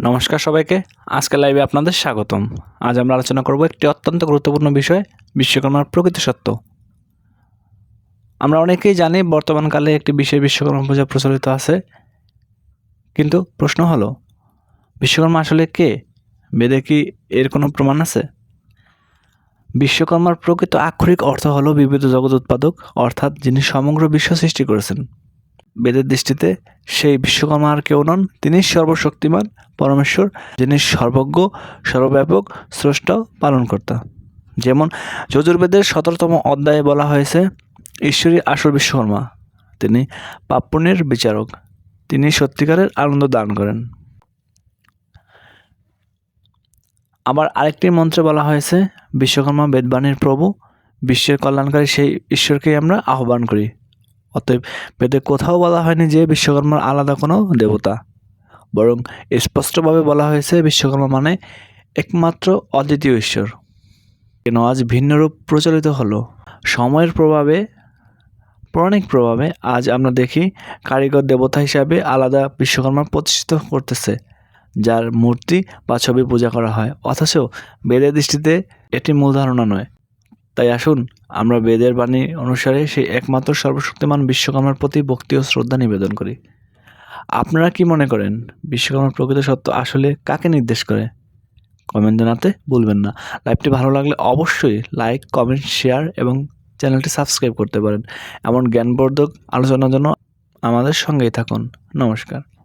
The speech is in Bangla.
নমস্কার সবাইকে। আজকে লাইভে আপনাদের স্বাগতম। আজ আমরা আলোচনা করব একটি অত্যন্ত গুরুত্বপূর্ণ বিষয়, বিশ্বকর্মার প্রকৃত সত্য। আমরা অনেকেই জানি বর্তমানকালে একটি বিশেষ বিশ্বকর্মা পূজা প্রচলিত আছে। কিন্তু প্রশ্ন হলো, বিশ্বকর্মা আসলে কে? বেদে কি এর কোনো প্রমাণ আছে? বিশ্বকর্মার প্রকৃত আক্ষরিক অর্থ হলো বিবিধ জগৎ উৎপাদক, অর্থাৎ যিনি সমগ্র বিশ্ব সৃষ্টি করেছেন। বেদের দৃষ্টিতে সেই বিশ্বকর্মা আর কেউ নন। তিনি সর্বশক্তিমান পরমেশ্বর, যিনি সর্বজ্ঞ, সর্বব্যাপক, স্রষ্টা পালনকর্তা। যেমন যজুর্বেদের সতেরোতম অধ্যায়ে বলা হয়েছে ঈশ্বরী আসল বিশ্বকর্মা, তিনি পাপ্পুণ্যের বিচারক, তিনি সত্যিকারের আনন্দ দান করেন। আবার আরেকটি মন্ত্রে বলা হয়েছে, বিশ্বকর্মা বেদবাণীর প্রভু, বিশ্বের কল্যাণকারী সেই ঈশ্বরকেই আমরা আহ্বান করি। অতএব বেদে কোথাও বলা হয়নি যে বিশ্বকর্মার আলাদা কোনো দেবতা। বরং স্পষ্টভাবে বলা হয়েছে বিশ্বকর্মা মানে একমাত্র অদ্বিতীয় ঈশ্বর। কেন আজ ভিন্ন রূপ প্রচলিত হলো? সময়ের প্রভাবে, পৌরাণিক প্রভাবে আজ আমরা দেখি কারিগর দেবতা হিসাবে আলাদা বিশ্বকর্মা প্রতিষ্ঠিত করতেছে, যার মূর্তি বা ছবি পূজা করা হয়। অথচ বেদের দৃষ্টিতে এটি মূল ধারণা নয়। তাই আসুন আমরা বেদের বাণী অনুসারে সেই একমাত্র সর্বশক্তিমান বিশ্বকর্মার প্রতি ভক্তি ও শ্রদ্ধা নিবেদন করি। আপনারা কি মনে করেন বিশ্বকর্মার প্রকৃত সত্য আসলে কাকে নির্দেশ করে? কমেন্ট জানাতে ভুলবেন না। লাইভটি ভালো লাগলে অবশ্যই লাইক, কমেন্ট, শেয়ার এবং চ্যানেলটি সাবস্ক্রাইব করতে পারেন। এমন জ্ঞানবর্ধক আলোচনার জন্য আমাদের সঙ্গেই থাকুন। নমস্কার।